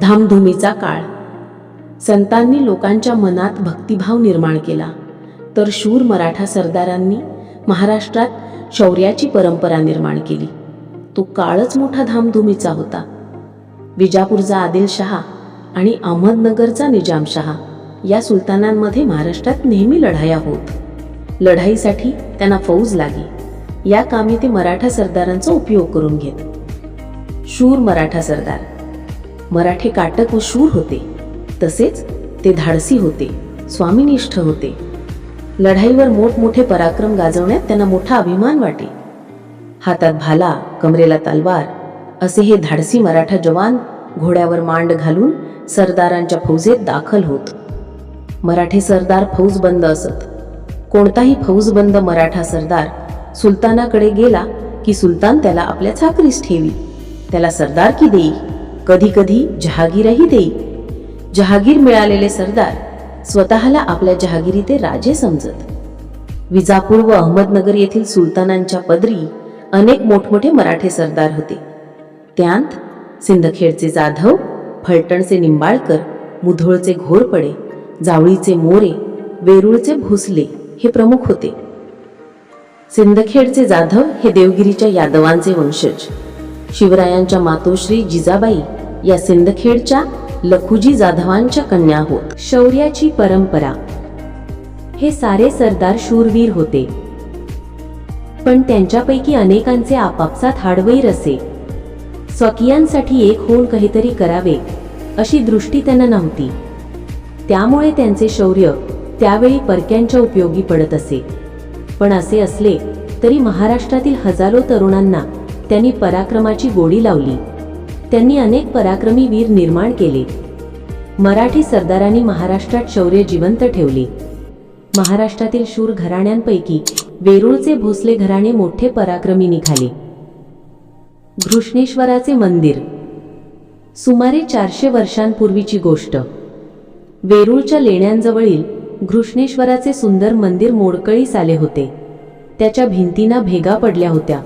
धामधुमीचा काळ. संतांनी लोकांच्या मनात भक्तिभाव निर्माण केला. तर शूर मराठा सरदारांनी महाराष्ट्रात शौर्याची परंपरा निर्माण केली. तो काळच मोठा धामधुमीचा होता. विजापूरचा आदिलशहा आणि अहमदनगरचा निजामशहा या सुलतानांमध्ये महाराष्ट्रात नेहमी लढाया होत. लढाईसाठी त्यांना फौज लागी. या कामी ते मराठा सरदारांचा उपयोग करून घेत. शूर मराठा सरदार मराठे काटक व शूर होते. तसेच ते धाडसी होते स्वामीनिष्ठ होते. लढाईवर मोठमोठे पराक्रम गाजवण्यात त्यांना मोठा अभिमान वाटे. हातात भाला कमरेला तलवार असे हे धाडसी मराठा जवान घोड्यावर मांड घालून सरदारांच्या फौजेत दाखल होत. मराठे सरदार फौजबंद असत. कोणताही फौजबंद मराठा सरदार सुलतानाकडे गेला की सुलतान त्याला आपल्या चाकरीस ठेवी. त्याला सरदार की देई. कधी कधी जहागीरही देई जहागीर मिळालेले सरदार स्वतःला आपल्या जहागिरी ते राजे समजत. विजापूर व अहमदनगर येथील सुलतानांच्या पदरी अनेक मोठमोठे मराठे सरदार होते. त्यांत सिंदखेडचे जाधव फलटणचे निंबाळकर मुधोळचे घोरपडे जावळीचे मोरे वेरूळचे भोसले हे प्रमुख होते. सिंदखेडचे जाधव हे देवगिरीच्या यादवांचे वंशज. शिवरायांच्या मातोश्री जिजाबाई या सिंदखेडच्या लखुजी जाधवांच्या कन्या होत. शौर्याची परंपरा. हे सारे सरदार शूरवीर होते. पण त्यांच्यापैकी अनेकांचे आपापसात हाडवैर असे. स्वकीयांसाठी एक होऊन काहीतरी करावे अशी दृष्टी त्यांना नव्हती. त्यामुळे त्यांचे शौर्य त्यावेळी परक्यांच्या उपयोगी पडत असे. पण असे असले तरी महाराष्ट्रातील हजारो तरुणांना त्यांनी पराक्रमाची गोडी लावली. त्यांनी अनेक पराक्रमी वीर निर्माण केले. मराठी सरदारांनी महाराष्ट्रात शौर्य जिवंत ठेवले. महाराष्ट्रातील शूर घराण्यांपैकी वेरूळचे भोसले घराणे मोठे पराक्रमी निघाले. घृष्णेश्वराचे मंदिर. सुमारे चारशे वर्षांपूर्वीची गोष्ट. वेरूळच्या लेण्यांजवळील घृष्णेश्वराचे सुंदर मंदिर मोडकळीस आले होते. त्याच्या भिंतींना भेगा पडल्या होत्या.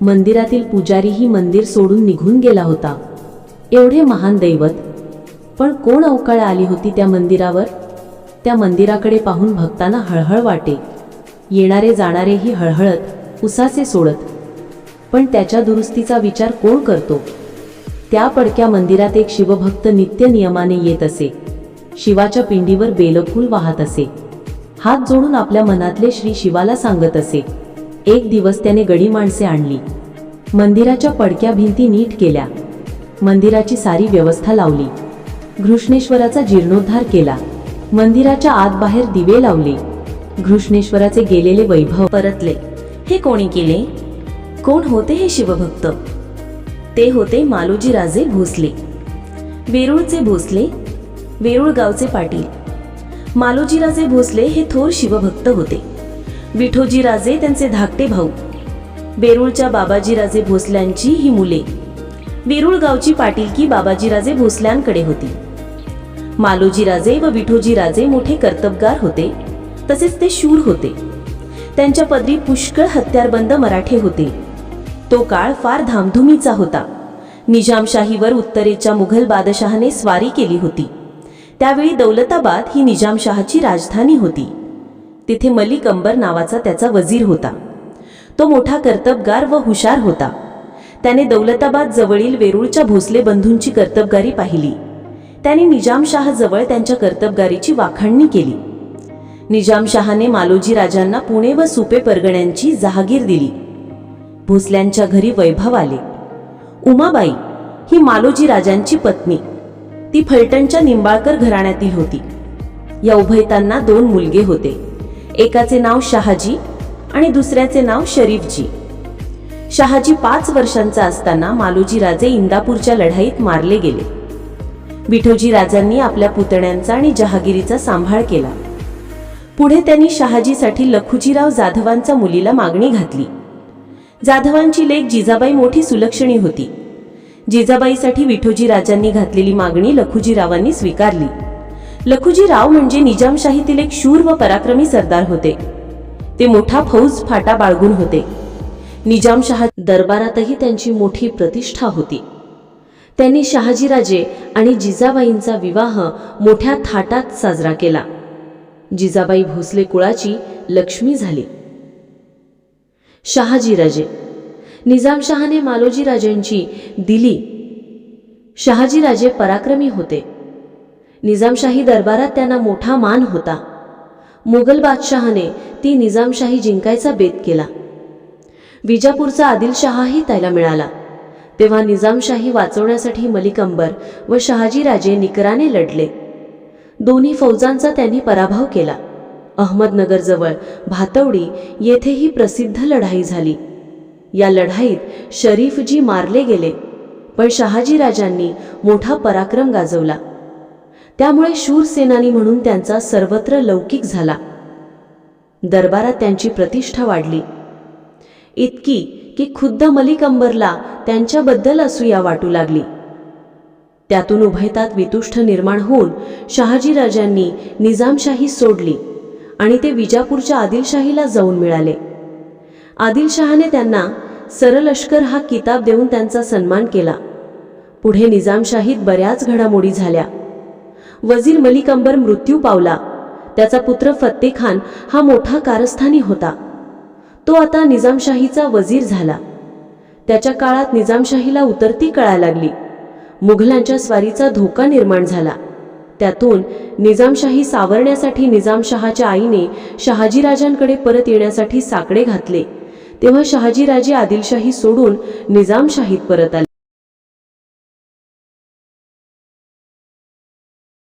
मंदिरातील पुजारीही मंदिर सोडून निघून गेला होता. एवढे महान दैवत. पण कोण अवकाळ आली होती त्या मंदिरावर? त्या मंदिराकडे पाहून भक्तांना हळहळ वाटे. येणारे जाणारेही हळहळत उसासे सोडत. पण त्याच्या दुरुस्तीचा विचार कोण करतो? त्या पडक्या मंदिरात एक शिवभक्त नित्य नियमाने येत असे. शिवाच्या पिंडीवर बेलफूल वाहत असे. हात जोडून आपल्या मनातले श्री शिवाला सांगत असे. एक दिवस त्याने गडी माणसे आणली. मंदिराच्या पडक्या भिंती नीट केल्या. मंदिराची सारी व्यवस्था लावली. घृष्णेश्वराचा जीर्णोद्धार केला. मंदिराच्या आत बाहेर दिवे लावले. घृष्णेश्वराचे गेलेले वैभव परतले. हे कोणी केले? कोण होते हे शिवभक्त? ते होते मालोजी राजे भोसले. वेरूळचे भोसले वेरूळ गावचे पाटील मालोजीराजे भोसले हे थोर शिवभक्त होते. विठोजी राजे त्यांचे धाकटे भाऊ. वेरूळच्या बाबाजीराजे भोसल्यांची ही मुले. वेरूळ गावची पाटीलकी बाबाजीराजे भोसल्यांकडे होती. मालोजीराजे व विठोजीराजे मोठे कर्तबगार होते. तसेच ते शूर होते. त्यांच्या पदरी पुष्कळ हत्यारबंद मराठे होते. तो काळ फार धामधुमीचा होता. निजामशाहीवर उत्तरेच्या मुघल बादशहाने स्वारी केली होती. त्यावेळी दौलताबाद ही निजामशहाची राजधानी होती. तिथे मलिक अंबर नावाचा त्याचा वजीर होता. तो मोठा कर्तबगार व हुशार होता. त्याने दौलताबाद जवळील वेरूळच्या भोसले बंधूंची कर्तबगारी पाहिली. त्याने निजामशाहजवळ त्यांच्या कर्तबगारीची वाखाणणी केली. निजामशहाने मालोजी राजांना पुणे व सुपे परगण्यांची जहागीर दिली. भोसल्यांच्या घरी वैभव आले. उमाबाई ही मालोजी राजांची पत्नी. ती फलटणच्या निंबाळकर घराण्यातील होती. या उभयतांना दोन मुलगे होते. एकाचे नाव शहाजी आणि दुसऱ्याचे नाव शरीफजी. शहाजी पाच वर्षांचा असताना मालोजी राजे इंदापूरच्या लढाईत मारले गेले. विठोजी राजांनी आपल्या पुतण्यांचा आणि जहागिरीचा सांभाळ केला. पुढे त्यांनी शहाजीसाठी लखुजीराव जाधवांचा मुलीला मागणी घातली. जाधवांची लेख जिजाबाई मोठी सुलक्षणी होती. जिजाबाईसाठी विठोजी राजांनी घातलेली मागणी लखुजीरावांनी स्वीकारली. लखुजीराव म्हणजे निजामशाहीतील एक शूर व पराक्रमी सरदार होते. ते मोठा फौज फाटा बाळगून होते. निजामशहा दरबारातही त्यांची मोठी प्रतिष्ठा होती. त्यांनी शहाजीराजे आणि जिजाबाईंचा विवाह मोठ्या थाटात साजरा केला. जिजाबाई भोसले कुळाची लक्ष्मी झाली. शहाजीराजे. निजामशहाने मालोजीराजांची दिली. शहाजीराजे पराक्रमी होते. निजामशाही दरबारात त्यांना मोठा मान होता. मुघल बादशहाने ती निजामशाही जिंकायचा बेत केला. विजापूरचा आदिलशहाही त्याला मिळाला. तेव्हा निजामशाही वाचवण्यासाठी मलिक अंबर व शहाजीराजे निकराने लढले. दोन्ही फौजांचा त्यांनी पराभव केला. अहमदनगरजवळ भातवडी येथेही प्रसिद्ध लढाई झाली. या लढाईत शरीफजी मारले गेले पण शहाजीराजांनी मोठा पराक्रम गाजवला. त्यामुळे शूरसेनानी म्हणून त्यांचा सर्वत्र लौकिक झाला. दरबारात त्यांची प्रतिष्ठा वाढली. इतकी की खुद्द मलिक अंबरला त्यांच्याबद्दल असूया वाटू लागली. त्यातून उभयतात वितुष्ट निर्माण होऊन शहाजीराजांनी निजामशाही सोडली आणि ते विजापूरच्या आदिलशाहीला जाऊन मिळाले. आदिलशहाने त्यांना सरलष्कर हा किताब देऊन त्यांचा सन्मान केला. पुढे निजामशाहीत बऱ्याच घडामोडी झाल्या. वजीर मलिक अंबर मृत्यू पावला. त्याचा पुत्र फत्ते खान हा मोठा कारस्थानी होता. तो आता निजामशाहीचा वजीर झाला. त्याच्या काळात निजामशाहीला उतरती कळा लागली. मुघलांच्या स्वारीचा धोका निर्माण झाला. त्यातून निजामशाही सावरण्यासाठी निजामशहाच्या आईने शहाजीराजांकडे परत येण्यासाठी साकडे घातले. तेव्हा शहाजीराजे आदिलशाही सोडून निजामशाहीत परत आले.